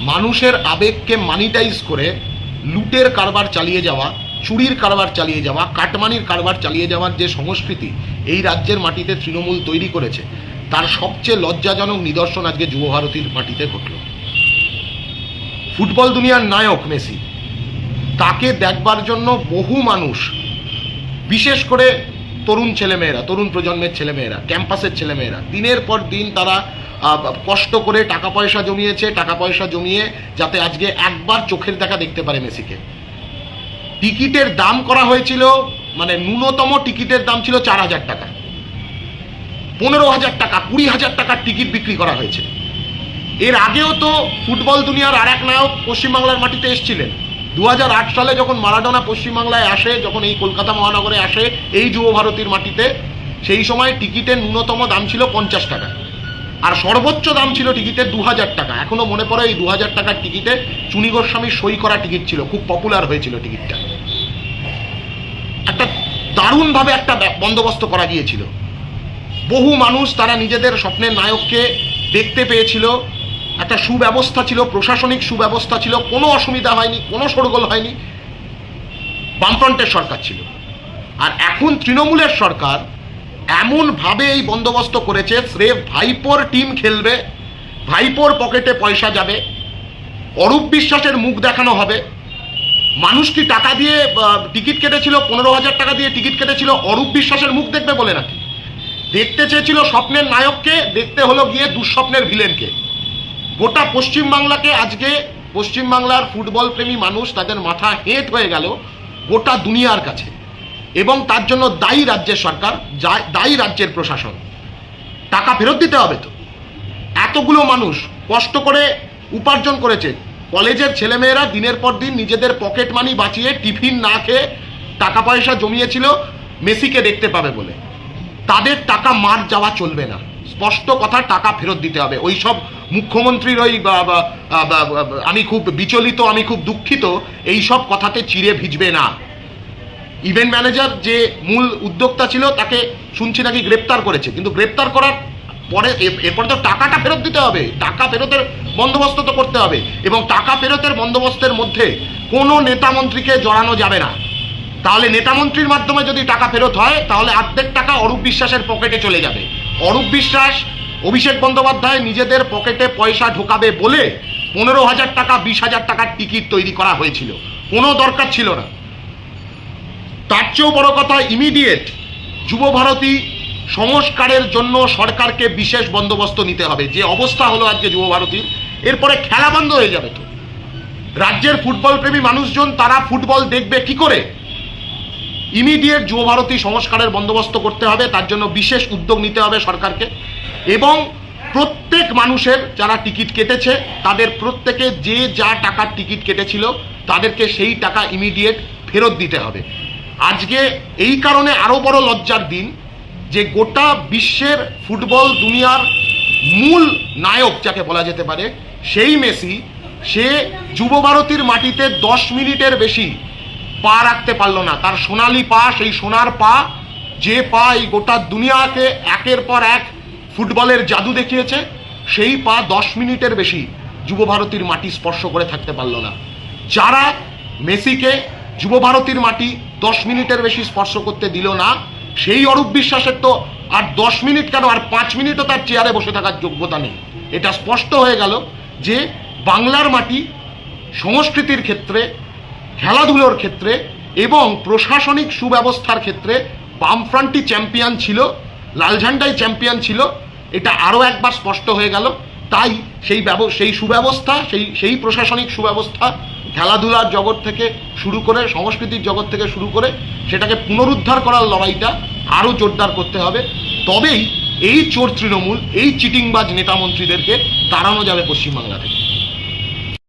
মানুষের আবেগকে মানিটাইজ করে লুটের কারবার চালিয়ে যাওয়া, চুরির কারবার চালিয়ে যাওয়া, কাটমানির কারবার চালিয়ে যাওয়ার যে সংস্কৃতি এই রাজ্যের মাটিতে তৃণমূল তৈরি করেছে, তার সবচেয়ে লজ্জাজনক নিদর্শন আজকে যুবভারতীর মাটিতে ঘটল। ফুটবল দুনিয়ার নায়ক মেসি। তাকে দেখবার জন্য বহু মানুষ, বিশেষ করে তরুণ ছেলেমেয়েরা, তরুণ প্রজন্মের ছেলেমেয়েরা, ক্যাম্পাসের ছেলেমেয়েরা, দিনের পর দিন তারা কষ্ট করে টাকা পয়সা জমিয়েছে, টাকা পয়সা জমিয়ে যাতে আজকে একবার চোখের দেখা দেখতে পারে মেসিকে। টিকিটের দাম করা হয়েছিল মানে ন্যূনতম টিকিটের দাম ছিল চার হাজার টাকা। পনেরো হাজার টাকা, কুড়ি হাজার টাকার টিকিট বিক্রি করা হয়েছে। এর আগেও তো ফুটবল দুনিয়ার আর এক নায়ক পশ্চিমবাংলার মাটিতে এসেছিলেন। দু সালে যখন মারাডোনা পশ্চিমবাংলায় আসে, যখন এই কলকাতা মহানগরে আসে, এই যুব ভারতীর মাটিতে, সেই সময় টিকিটের ন্যূনতম দাম ছিল পঞ্চাশ টাকা। আর সর্বোচ্চ দাম ছিল টিকিটের দু হাজার টাকা। এখনও মনে পড়ে এই দু হাজার টাকার টিকিটে চুনি গোস্বামীর সই করা টিকিট ছিল। খুব পপুলার হয়েছিল টিকিটটা। একটা দারুণভাবে একটা বন্দোবস্ত করা গিয়েছিল। বহু মানুষ তারা নিজেদের স্বপ্নের নায়ককে দেখতে পেয়েছিল। একটা সুব্যবস্থা ছিল, প্রশাসনিক সুব্যবস্থা ছিল। কোনো অসুবিধা হয়নি, কোনো সরগোল হয়নি। বামফ্রন্টের সরকার ছিল। আর এখন তৃণমূলের সরকার এমনভাবে এই বন্দোবস্ত করেছে, স্রেফ ভাইপোর টিম খেলবে, ভাইপোর পকেটে পয়সা যাবে, অরূপ বিশ্বাসের মুখ দেখানো হবে। মানুষ কি টাকা দিয়ে টিকিট কেটেছিল, পনেরো হাজার টাকা দিয়ে টিকিট কেটেছিল, অরূপ বিশ্বাসের মুখ দেখবে বলে নাকি? দেখতে চেয়েছিল স্বপ্নের নায়ককে, দেখতে হলো গিয়ে দুঃস্বপ্নের ভিলেনকে। গোটা পশ্চিমবাংলাকে আজকে, পশ্চিমবাংলার ফুটবল প্রেমী মানুষ তাদের মাথা হেঁট হয়ে গেল গোটা দুনিয়ার কাছে। এবং তার জন্য দায়ী রাজ্যের সরকার দায়ী রাজ্যের প্রশাসন। টাকা ফেরত দিতে হবে তো। এতগুলো মানুষ কষ্ট করে উপার্জন করেছে। কলেজের ছেলেমেয়েরা দিনের পর দিন নিজেদের পকেট মানি বাঁচিয়ে টিফিন না খেয়ে টাকা পয়সা জমিয়েছিল, মেসিকে দেখতে পাবে বলে। তাদের টাকা মার যাওয়া চলবে না। স্পষ্ট কথা, টাকা ফেরত দিতে হবে। ওই সব মুখ্যমন্ত্রীর ওই আমি খুব বিচলিত, আমি খুব দুঃখিত। এই সব কথাতে চিড়ে ভিজবে না। ইভেন্ট ম্যানেজার যে মূল উদ্যোক্তা ছিল, তাকে শুনছি নাকি গ্রেপ্তার করেছে। কিন্তু গ্রেপ্তার করার পরে এরপরে তো টাকাটা ফেরত দিতে হবে। টাকা ফেরতের বন্দোবস্ত তো করতে হবে। এবং টাকা ফেরতের বন্দোবস্তের মধ্যে কোনো নেতা মন্ত্রীকে জড়ানো যাবে না। তাহলে নেতা মন্ত্রীর মাধ্যমে যদি টাকা ফেরত হয়, তাহলে অর্ধেক টাকা অরূপ বিশ্বাসের পকেটে চলে যাবে। অরূপ বিশ্বাস অভিষেক বন্দ্যোপাধ্যায় নিজেদের পকেটে পয়সা ঢোকাবে বলে পনেরো হাজার টাকা, বিশ হাজার টাকার টিকিট তৈরি করা হয়েছিল। কোনো দরকার ছিল না। তার চেয়েও বড় কথা ইমিডিয়েট যুবভারতী সংস্কারের জন্য সরকারকে বিশেষ বন্দোবস্ত নিতে হবে। যে অবস্থা হলো আজকে যুবভারতীর, এরপরে খেলা বন্ধ হয়ে যাবে তো। রাজ্যের ফুটবল প্রেমী মানুষজন, তারা ফুটবল দেখবে কি করে? ইমিডিয়েট যুবভারতী সংস্কারের বন্দোবস্ত করতে হবে, তার জন্য বিশেষ উদ্যোগ নিতে হবে সরকারকে। এবং প্রত্যেক মানুষের যারা টিকিট কেটেছে, তাদের প্রত্যেকে যে যা টাকার টিকিট কেটেছিল, তাদেরকে সেই টাকা ইমিডিয়েট ফেরত দিতে হবে। আজকে এই কারণে আরও বড় লজ্জার দিন যে গোটা বিশ্বের ফুটবল দুনিয়ার মূল নায়ক যাকে বলা যেতে পারে, সেই মেসি, সে যুবভারতীর মাটিতে দশ মিনিটের বেশি পা রাখতে পারল না। তার সোনালি পা, সেই সোনার পা, যে পা এই গোটা দুনিয়াকে একের পর এক ফুটবলের জাদু দেখিয়েছে, সেই পা দশ মিনিটের বেশি যুবভারতীর মাটি স্পর্শ করে থাকতে পারল না। যারা মেসিকে যুবভারতীর মাটি দশ মিনিটের বেশি স্পর্শ করতে দিল না। সেই অরূপ বিশ্বাসের তো আর দশ মিনিট কেন, আর পাঁচ মিনিটও তার চেয়ারে বসে থাকার যোগ্যতা নেই। এটা স্পষ্ট হয়ে গেল যে বাংলার মাটি সংস্কৃতির ক্ষেত্রে, খেলাধুলোর ক্ষেত্রে এবং প্রশাসনিক সুব্যবস্থার ক্ষেত্রে বামফ্রন্টই চ্যাম্পিয়ন ছিল লালঝান্ডাই চ্যাম্পিয়ন ছিল, এটা আরও একবার স্পষ্ট হয়ে গেল। তাই সেই সেই সুব্যবস্থা, সেই সেই প্রশাসনিক সুব্যবস্থা খেলাধুলার জগৎ থেকে শুরু করে, সংস্কৃতির জগৎ থেকে শুরু করে সেটাকে পুনরুদ্ধার করার লড়াইটা আরও জোরদার করতে হবে। তবেই এই চোর তৃণমূল, এই চিটিংবাজ নেতামন্ত্রীদেরকে তাড়ানো যাবে পশ্চিমবাংলা থেকে।